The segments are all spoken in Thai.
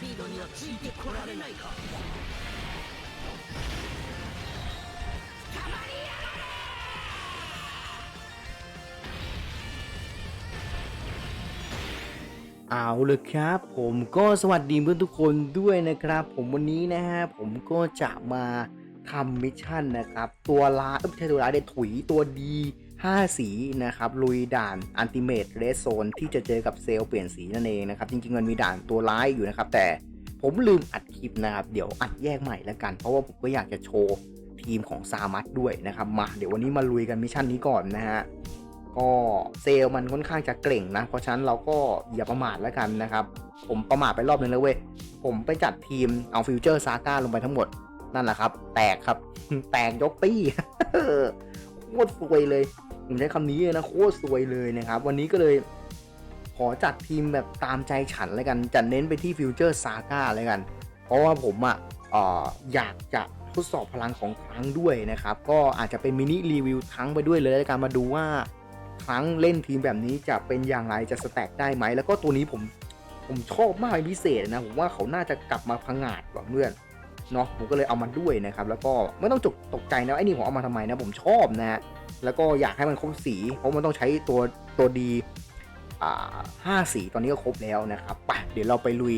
ピードにはついてこられないか เอาเลยครับ ผมก็สวัสดีเพื่อนทุกคนด้วยนะครับ ผมวันนี้นะฮะผมก็จะมาทำมิชชั่นนะครับ ตัวร้ายเอ้ยไม่ใช่ตัวร้ายเดถุยตัวดี 5 สีนะครับ ลุยด่านอันติเม e เรสโซนที่จะเจอกับเซลล์เปลี่ยนสีนั่นเองนะครับ จริงๆมันมีด่านตัวร้ายอยู่นะครับ แต่ผมลืมอัดคลิปนะครับ เดี๋ยวอัดแยกใหม่แล้วกัน เพราะว่าผมก็อยากจะโชว์ทีมของซามัตด้วยนะครับ มาเดี๋ยววันนี้มาลุยกันมิชชั่นนี้ก่อนนะฮะก็เซลมันค่อนข้างจะเกร่งนะ เพราะฉะนั้นเราก็อย่าประมาทแล้วกันนะครับ ผมประมาทไปรอบนึงแล้วเว้ย ผมไปจัดทีมเอาฟิวเจอร์ซาก้าลงไปทั้งหมดนั่นแหละครับ แตกครับ แตกยกตี้โคตรซวยเลย ผมใช้คำนี้เลยนะโคตรซวยเลยนะครับ วันนี้ก็เลยขอจัดทีมแบบตามใจฉันแล้วกันจะเน้นไปที่ฟิวเจอร์ซาก้าแล้วกัน เพราะว่าผมอะเอ่ออยากจะทดสอบพลังของครั้งด้วยนะครับ ก็อาจจะเป็นมินิรีวิวครั้งไปด้วยเลยแล้วกันมาดูว่าครั้งเล่นทีมแบบนี้จะเป็นอย่างไรจะสแต็กได้ไหม แล้วก็ตัวนี้ผมผมชอบมากเป็นพิเศษนะ ผมว่าเขาน่าจะกลับมาพังาดกว่าเพื่อนเนาะผมก็เลยเอามาด้วยนะครับ แล้วก็ไม่ต้องจกตกใจนะไอ้นี่ผมเอามาทำไมนะผมชอบนะฮะ แล้วก็อยากให้มันครบสี เพราะมันต้องใช้ตัวตัวดีห้าสีตอนนี้ก็ครบแล้วนะครับปะเดี๋ยวเราไปลุย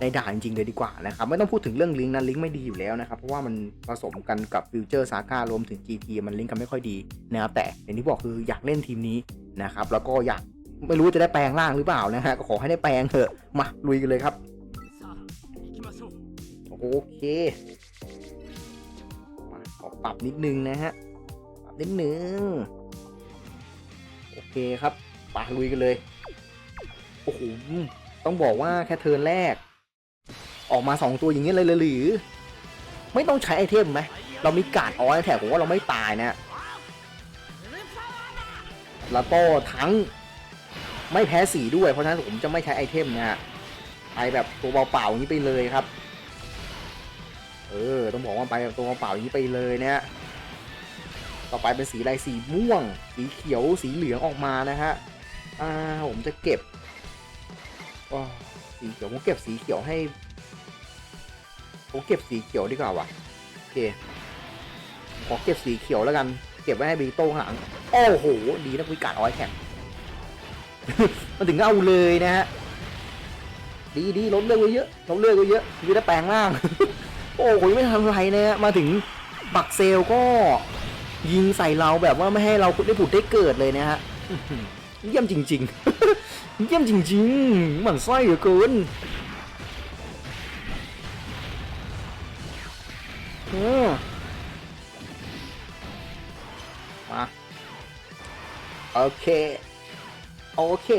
ในด่านจริงเลยดีกว่านะครับ ไม่ต้องพูดถึงเรื่องลิงก์นะลิงก์ไม่ดีอยู่แล้วนะครับ เพราะว่ามันผสมกันกับฟิวเจอร์ซาก้ารวมถึง GT มันลิงก์กันไม่ค่อยดีนะครับแต่อย่างที่บอกคืออยากเล่นทีมนี้นะครับ แล้วก็อยากไม่รู้จะได้แปลงร่างหรือเปล่านะฮะก็ขอให้ได้แปลงเถอะมาลุยกันเลยครับโอเคขอปรับนิดนึงนะฮะ นิดนึง โอเคครับไปลุยกันเลย โอ้โห ต้องบอกว่าแค่เทิร์นแรก ออกมาสองตัวอย่างนี้เลยเลยหรือ ไม่ต้องใช้ไอเทมไหม เรามีการ์ดออแถบผมว่าเราไม่ตายนะ แล้วก็ทั้งไม่แพ้สีด้วย เพราะฉะนั้นผมจะไม่ใช้ไอเทมนะฮะไปแบบตัวเปล่าๆอย่างนี้ไปเลยครับ เออ ต้องบอกว่าไปแบบตัวเปล่าๆอย่างนี้ไปเลยนะฮะ ต่อไปเป็นสีอะไรสีม่วง สีเขียวสีเหลืองออกมานะฮะอ่าผมจะเก็บอ๋อสีเขียวผมเก็บสีเขียวให้ผมเก็บสีเขียวดีกว่าว่ะโอเคขอเก็บสีเขียวแล้วกัน เก็บไว้ให้บีโต้ข้างหลังโอ้โห ดีนะคุยการเอาไว้แข่งมันถึงเอาเลยนะฮะดีดีลดเลือดไว้เยอะลดเลือดไว้เยอะคือได้แปลงร่าง โอ้โหไม่ทำอะไรนะฮะมาถึงบักเซลก็ ยิงใส่เราแบบว่าไม่ให้เราได้ผุดได้เกิดเลยนะฮะเยี่ยมจริง ๆ เยี่ยมจริงๆหมันไส้เหลือเกินอมาโอเค โอเค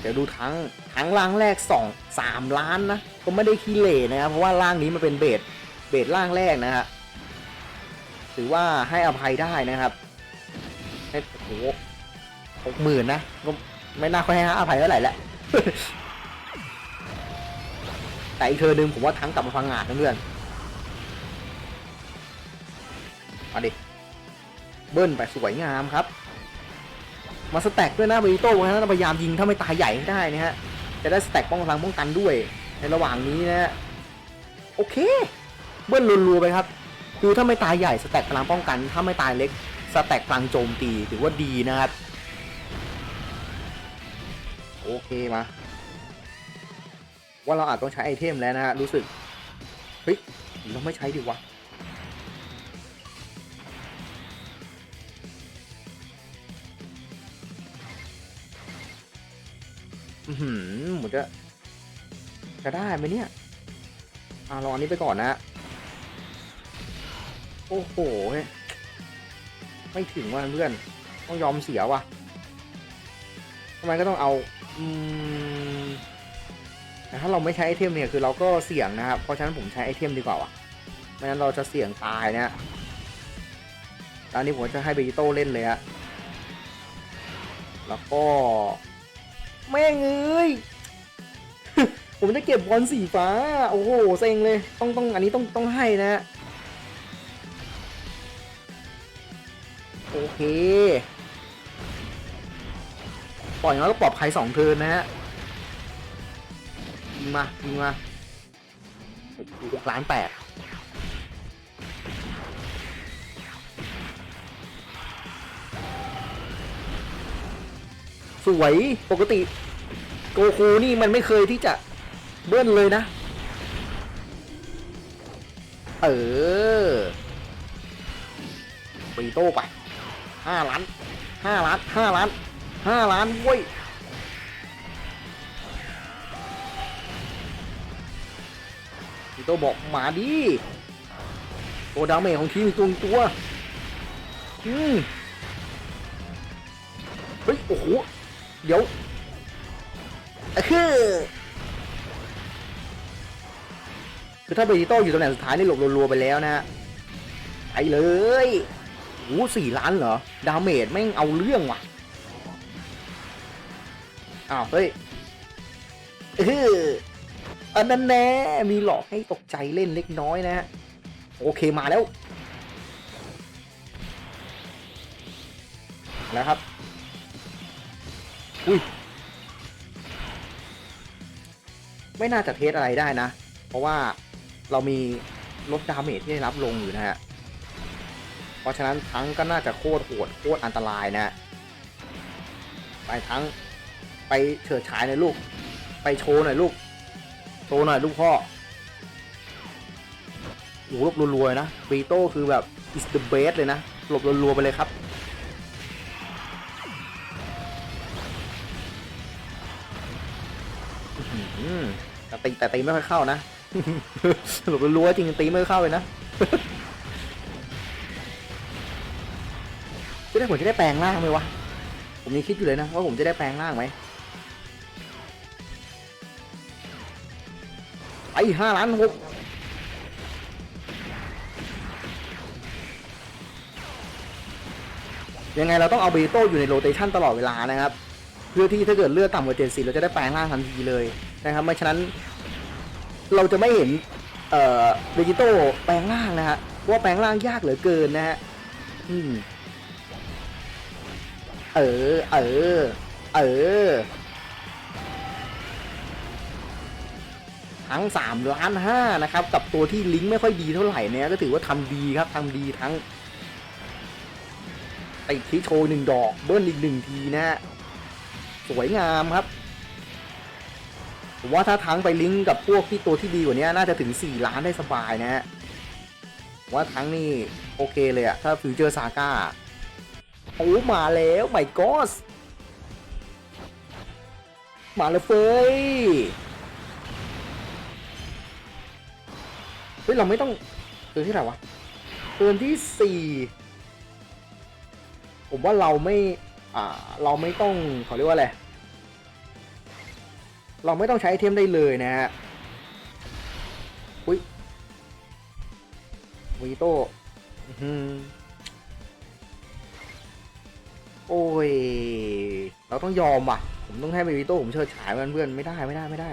เดี๋ยวดูทั้งทั้งล่างแรกสองสามล้านนะ ก็ไม่ได้ขี้เหร่นะครับเพราะว่าล่างนี้มันเป็นเบสเบสล่างแรกนะฮะ ถือว่าให้อภัยได้นะครับให้โอ้โหหกหมื่นนะก็ไม่น่าค่อยให้อภัยเท่าไหร่แหละแต่อีกเธอหนึ่งผมว่าทั้งกลับมาพังงาดนเพื่อนมาดิ เบิ้ลไปสวยงามครับ มาสแต็กด้วยนะเบริโต้นะพยายามยิงถ้าไม่ตายใหญ่ให้ได้นะฮะ จะได้สแต็กป้องกันป้องกันด้วย ในระหว่างนี้นะฮะโอเค เบิ้ลรัวๆไปครับ คือถ้าไม่ตายใหญ่สแต็กพลังป้องกัน ถ้าไม่ตายเล็กสแต็กพลังโจมตีถือว่าดีนะครับ โอเคมา ว่าเราอาจต้องใช้ไอเทมแล้วนะฮะรู้สึก เฮ้ย เราไม่ใช้ดีวะอือหือหมดจะ จะได้ไหมเนี่ยอ่าลองอันนี้ไปก่อนนะ โอ้โห ไม่ถึงว่ะเพื่อน ต้องยอมเสียว่ะทำไมก็ต้องเอา อืมแต่ถ้าเราไม่ใช้ไอเทมเนี่ยคือเราก็เสี่ยงนะครับ เพราะฉะนั้นผมใช้ไอเทมดีกว่าว่ะไม่งั้นเราจะเสี่ยงตายนะตอนนี้ผมจะให้เบจิโต้เล่นเลยฮะ แล้วก็แม่งเอ้ย ผมจะเก็บบอลสีฟ้า โอ้โห เซ็งเลย ต้องต้องอันนี้ต้องต้องให้นะ เค ปล่อยแล้วก็ปลอดภัยสองเทินนะฮะยิงมายิงมาล้านแปดสวยปกติโกคูนี่มันไม่เคยที่จะเบิ้ลเลยนะ เออปีโต้ไป ห้าล้านห้าล้านห้าล้านห้าล้านเว้ยปีโตบอกมาดิตัวดาเมจของทีมตัวตัวอืมเฮ้ย โอ้โห เดี๋ยวคือคือถ้าเบจิโต้อยู่ตำแหน่งสุดท้ายนี่หลบรัวๆไปแล้วนะฮะไปเลย โอ้สี่ล้านเหรอ ดาเมจแม่งเอาเรื่องว่ะ อ้าว เฮ้ยเอออันนั้นแน่มีหลอกให้ตกใจเล่นเล็กน้อยนะฮะโอเคมาแล้วแล้วครับ อุ้ย ไม่น่าจะเทสอะไรได้นะ เพราะว่าเรามีลดดาเมจที่ได้รับลงอยู่นะฮะ ราะฉะนั้นทั้งก็น่าจะโคตรโหดโคตรอันตรายนะฮะไปทั้งไปเฉิดฉายหน่อยลูก ไปโชว์หน่อยลูก โชว์หน่อยลูกพ่อโอ้หลบรัวๆนะปีโต้คือแบบ is the best เลยนะหลบรัวๆไปเลยครับแต่ตีแต่ตีไม่ค่อยเข้านะหลบรัวๆจริงตีไม่ค่อยเข้าเลยนะ ได้ผมจะได้แปลงร่างไหมวะ ผมยังคิดอยู่เลยนะว่าผมจะได้แปลงร่างไหมไปห้าล้านหกยังไงเราต้องเอาเบโต้อยู่ในโรเตชันตลอดเวลานะครับ เพื่อที่ถ้าเกิดเลือดต่ำกว่าเจ็ดสิเราจะได้แปลงร่างทันทีเลยนะครับไม่ฉะนั้น เราจะไม่เห็นเอ่อเบจิโต้แปลงร่างนะฮะเพราะว่าแปลงร่างยากเหลือเกินนะฮะอืม เออ เออ เออ ทั้ง3ล้านห้านะครับ กับตัวที่ลิงก์ไม่ค่อยดีเท่าไหร่เนี่ยก็ถือว่าทำดีครับทำดีทั้งติดที่โชว์หนึ่งดอกเบิ้ลอีกหนึ่งทีนะฮะสวยงามครับผมว่าถ้าทั้งไปลิงก์กับพวกที่ตัวที่ดีกว่านี้น่าจะถึง 4 ล้านได้สบายนะฮะว่าทั้งนี่โอเคเลยอะถ้าฟิวเจอร์ซาก้า โอ้มาแล้วไม่กอสมาแล้วเฟยเฮ้ยเราไม่ต้องเตือนที่ไหนวะเตือนที่สี่ผมว่าเราไม่ อ่า เราไม่ต้องเขาเรียกว่าอะไร เราไม่ต้องใช้เทมได้เลยนะฮะ อุ้ยวีโต้อื้อหือ โอ้ย เราต้องยอมว่ะ ผมต้องให้เบบิโต้ผมเชิดฉายมันเพื่อนไม่ได้ไม่ได้ไม่ได้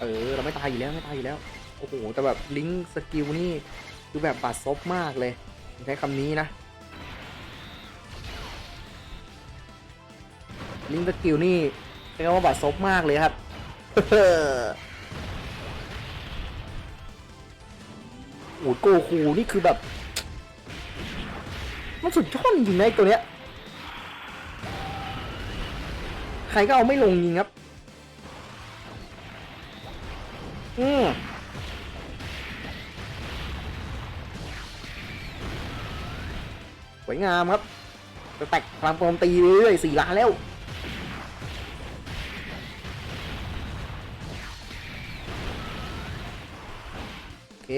เออ เราไม่ตายอยู่แล้วไม่ตายอยู่แล้ว โอ้โห แต่แบบลิงก์สกิลนี่คือแบบบาดซบมากเลยผมใช้คำนี้นะ ลิงก์สกิลนี่ใช้คำว่าบาดซบมากเลยครับโอ้โหโกคูนี่คือแบบ มันสุดยอดจริงๆนะตัวเนี้ย ใครก็เอาไม่ลงจริงครับ อืมสวยงามครับแตกพลังโจมตีเรื่อยสี่ล้านแล้วโอเค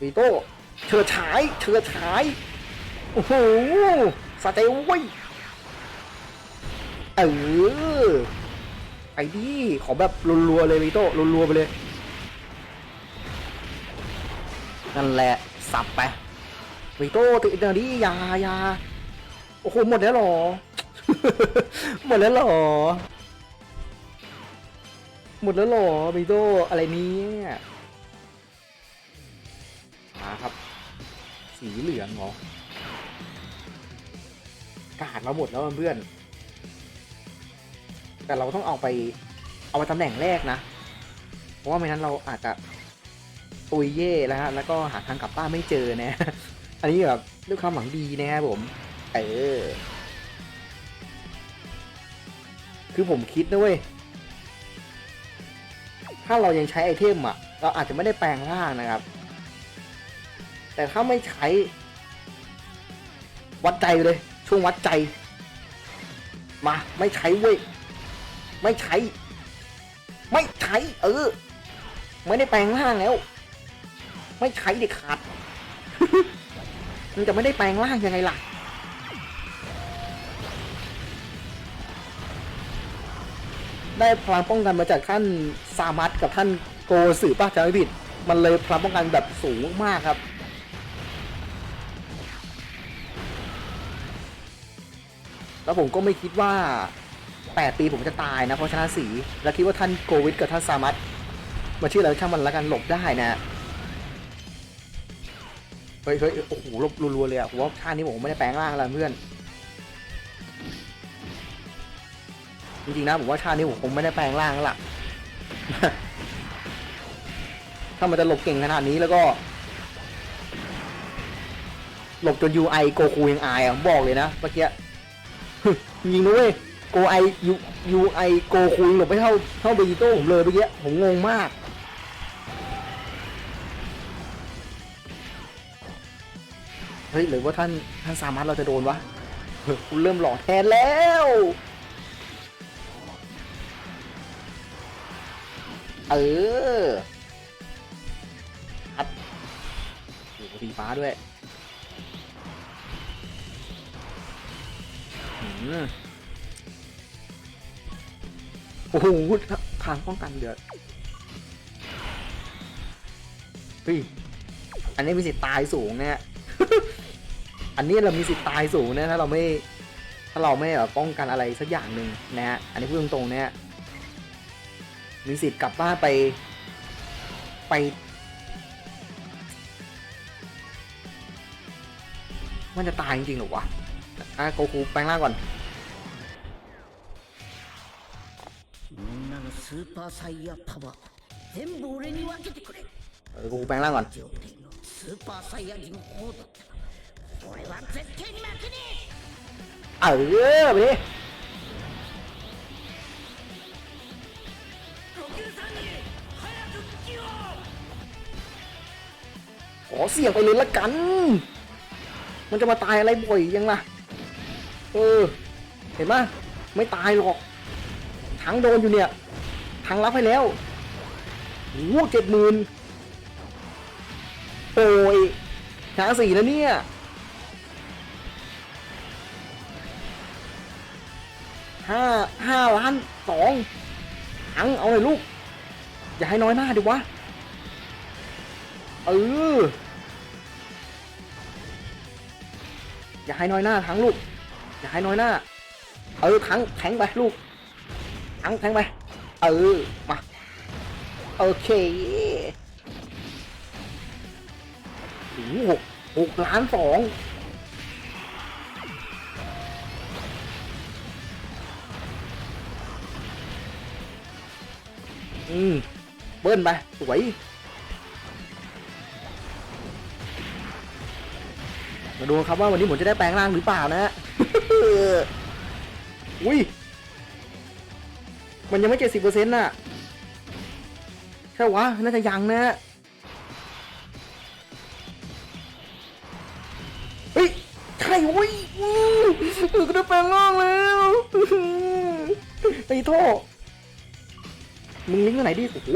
วีโต้เฉิดฉายเฉิดฉาย โอ้โหสะใจเว้ย เออไอ้ดิขอแบบรัวๆเลยวีโต้รัวๆไปเลยนั่นแหละสับไปวีโต้ติดเดี๋ยวนี้ยายาโอ้โหหมดแล้วหรอ หมดแล้วหรอ หมดแล้วหรอวีโต้อะไรเนี้มาครับ สีเหลืองเหรอกาดมาหมดแล้วเพื่อน แต่เราต้องเอาไปเอามาตำแหน่งแรกนะ เพราะว่าไม่นั้นเราอาจจะตุยเย่แล้วฮะแล้วก็หาทางกลับบ้านไม่เจอนะ อันนี้แบบด้วยความหวังดีนะครับผม เออ คือผมคิดนะเว้ย ถ้าเรายังใช้ไอเทมอะ เราอาจจะไม่ได้แปลงร่างนะครับ แต่ถ้าไม่ใช้ วัดใจเลย ช่วงวัดใจ มา ไม่ใช้เว้ย ไม่ใช้ ไม่ใช้ เออ ไม่ได้แปลงร่างแล้ว ไม่ใช้เด็ดขาด มันจะไม่ได้แปลงร่างยังไงล่ะ ได้พลังป้องกันมาจากท่านซามัตกับท่านโกสือป้าจำไม่ผิด มันเลยพลังป้องกันแบบสูงมากครับแล้วผมก็ไม่คิดว่า 8 ปีผมจะตายนะ เพราะชนะสีแล้วคิดว่าท่านโกวิดกับท่านซามัตมาชื่ออะไรช่างมันละกันหลบได้นะเฮ้ยเฮ้ยโอ้โหลบรัวๆเลยอะผมว่าท่านี้ผมไม่ได้แปลงร่างแล้วเพื่อนจริงๆนะผมว่าชาตินี้ผมคงไม่ได้แปลงร่างแล้วล่ะ ถ้ามันจะหลบเก่งขนาดนี้แล้วก็ หลบจน UI โกคูยังอายอะผมบอกเลยนะเมื่อกี้จริงๆนะเว้ย โกไอยูยูไอโกคูยังหลบไม่เท่าเท่าเบจิโต้ผมเลยเมื่อกี้ผมงงมากเฮ้ยหรือว่าท่านท่านสามารถเราจะโดนวะคุณเริ่มหลอกแทนแล้วเอออัดโอ้โหสีฟ้าด้วยอืม โอ้โหทางป้องกันเดือดเฮ้ยอันนี้มีสิทธิ์ตายสูงเนี่ยอันนี้เรามีสิทธิ์ตายสูงนะถ้าเราไม่ ถ้าเราไม่แบบป้องกันอะไรสักอย่างหนึ่งนะฮะอันนี้พูดตรงๆเนี่ยมีสิทธิ์กลับบ้านไป ไป มันจะตายจริงๆหรอวะอะโกคูแปลงร่างก่อน スーパーサイヤーパワー全部俺に分けてくれ เออโกคูแปลงร่างก่อน 上帝のスーパーサイヤ人王だったら俺は絶対に負けね เออไปดิ え呼吸さんに早く気を ขอเสี่ยงไปเลยละกัน มันจะมาตายอะไรบ่อยยังล่ะ เออ เห็นไหมไม่ตายหรอก ทั้งโดนอยู่เนี่ย ทั้งรับให้แล้วโอ้เจ็ดหมื่นโอ้ยช้างสี่นะเนี่ยห้าห้าล้านสองทั้งเอาเลยลูก อย่าให้น้อยหน้าดิวะ เออ อย่าให้น้อยหน้าทั้งลูก อย่าให้น้อยหน้า เออทั้งแทงไปลูกทั้งแทงไป เออ มา โอเคโอ้หกหกล้านสองอืม เบิ้ลไป สวยมาดูครับว่าวันนี้ผมจะได้แปลงร่างหรือเปล่านะฮะอุ้ย มันยังไม่เจ็ดสิบเปอร์เซ็นต์น่ะ ใช่วะ น่าจะยังนะเฮ้ย ใช่เว้ยอือก็ได้แปลงร่างแล้วไอ้โทษมึงลิงก์ตัวไหนดีโอ้โห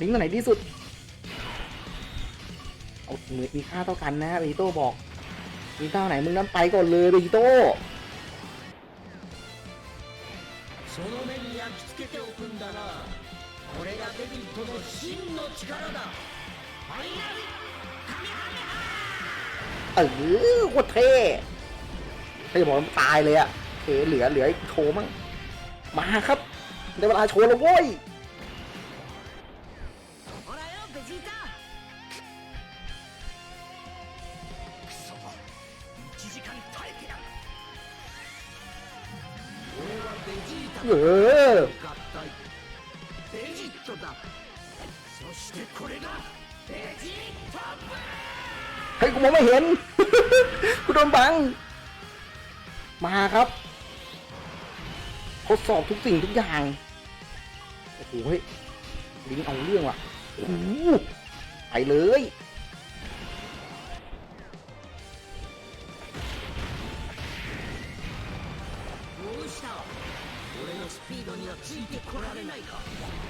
ลิงก์ตัวไหนดีสุด เอาเหมือนมีค่าเท่ากันนะเบจิโต้บอกมีค่าไหนมึงนั้นไปก่อนเลยเบจิโต้ がデビットの真の力だファイナルカメハメハ เออโคตรเท่ถ้าจะบอกว่าตายเลยอะโอเคเหลือเหลือโชว์มั่งมาครับได้เวลาโชว์แล้วโว้ย ほらよベジータクソ1時間耐えてやる俺はベジータ เออ เฮ้ยกูมองไม่เห็น กูโดนบัง มาครับทดสอบทุกสิ่งทุกอย่าง โอ้โหเฮ้ลิงเอาเรื่องว่ะโอ้โหไปเลยโ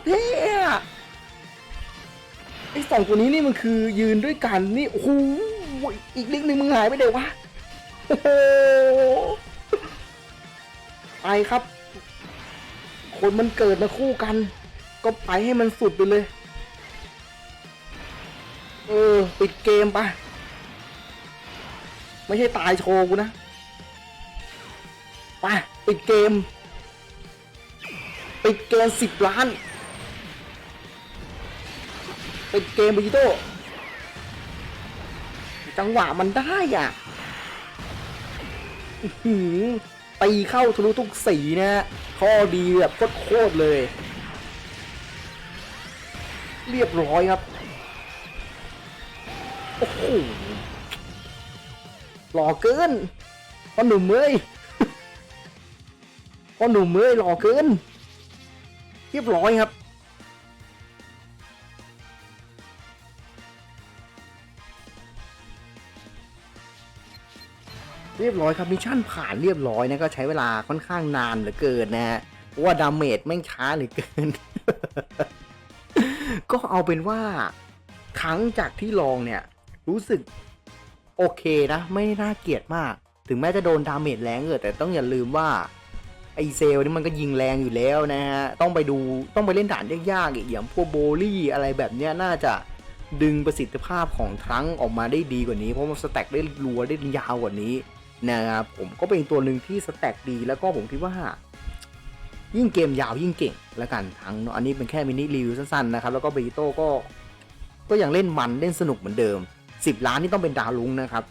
ตรเท่อะไอสองตัวนี้นี่มันคือยืนด้วยกันนี่โอ้โหอีกลิงหนึ่งมึงหายไปเดี๋ยววะโอ้โหไปครับ คนมันเกิดมาคู่กัน ก็ไปให้มันสุดไปเลย เออปิดเกมไปไม่ใช่ตายโชว์กูนะไปปิดเกม ปิดเกมสิบล้าน เปิดเกมบิจิโต้จังหวะมันได้อะตีเข้าทะลุทุกสีนะฮะข้อดีแบบโคตรเลย เรียบร้อยครับ โอ้โหหล่อเกินพ่อหนุ่มเอ้ยพ่อหนุ่มเอ้ยหล่อเกิน เรียบร้อยครับ เรียบร้อยครับมิชชั่นผ่านเรียบร้อยนะก็ใช้เวลาค่อนข้างนานเหลือเกินนะฮะเพราะว่าดาเมจแม่งช้าเหลือเกิน ก็เอาเป็นว่าครั้งจากที่ลองเนี่ย รู้สึกโอเคนะ ไม่ได้น่าเกลียดมาก ถึงแม้จะโดนดาเมจแรงเออแต่ต้องอย่าลืมว่าไอเซลนี่มันก็ยิงแรงอยู่แล้วนะฮะ ต้องไปดูต้องไปเล่นด่านยากๆอีกอย่างพวกโบลี่อะไรแบบเนี้ยน่าจะดึงประสิทธิภาพของทรังออกมาได้ดีกว่านี้ เพราะมันสแต็กได้รัวได้ยาวกว่านี้ นะครับผมก็เป็นตัวหนึ่งที่สแต็กดี แล้วก็ผมคิดว่า ยิ่งเกมยาวยิ่งเก่งแล้วกันทั้งเนอะอันนี้เป็นแค่มินิรีวิวสั้นๆนะครับแล้วก็เบโต้ก็ก็ยังเล่นมันเล่นสนุกเหมือนเดิม 10 ล้านนี่ต้องเป็นดาวลุงนะครับ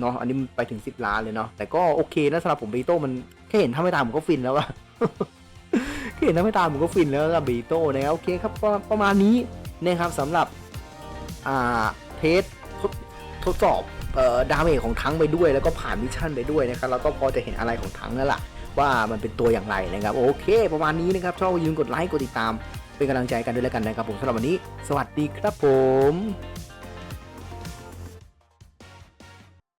เนาะอันนี้มันไปถึง 10 ล้านเลยเนาะแต่ก็โอเคนะสำหรับผมเบโต้มันแค่เห็นถ้าไม่ตามผมก็ฟินแล้วอะแค่เห็นถ้าไม่ตามผมก็ฟินแล้วกับเบโต้นะโอเคครับก็ประมาณนี้นะครับสำหรับอ่าเทสทดสอบ ดาเมจของทั้งไปด้วย แล้วก็ผ่านมิชชั่นไปด้วยนะครับแล้วก็พอจะเห็นอะไรของทั้งนั่นแหละว่ามันเป็นตัวอย่างไรนะครับ โอเค ประมาณนี้นะครับชอบยืนกดไลค์กดติดตาม เป็นกำลังใจกันด้วยแล้วกันนะครับผมสำหรับวันนี้ สวัสดีครับผม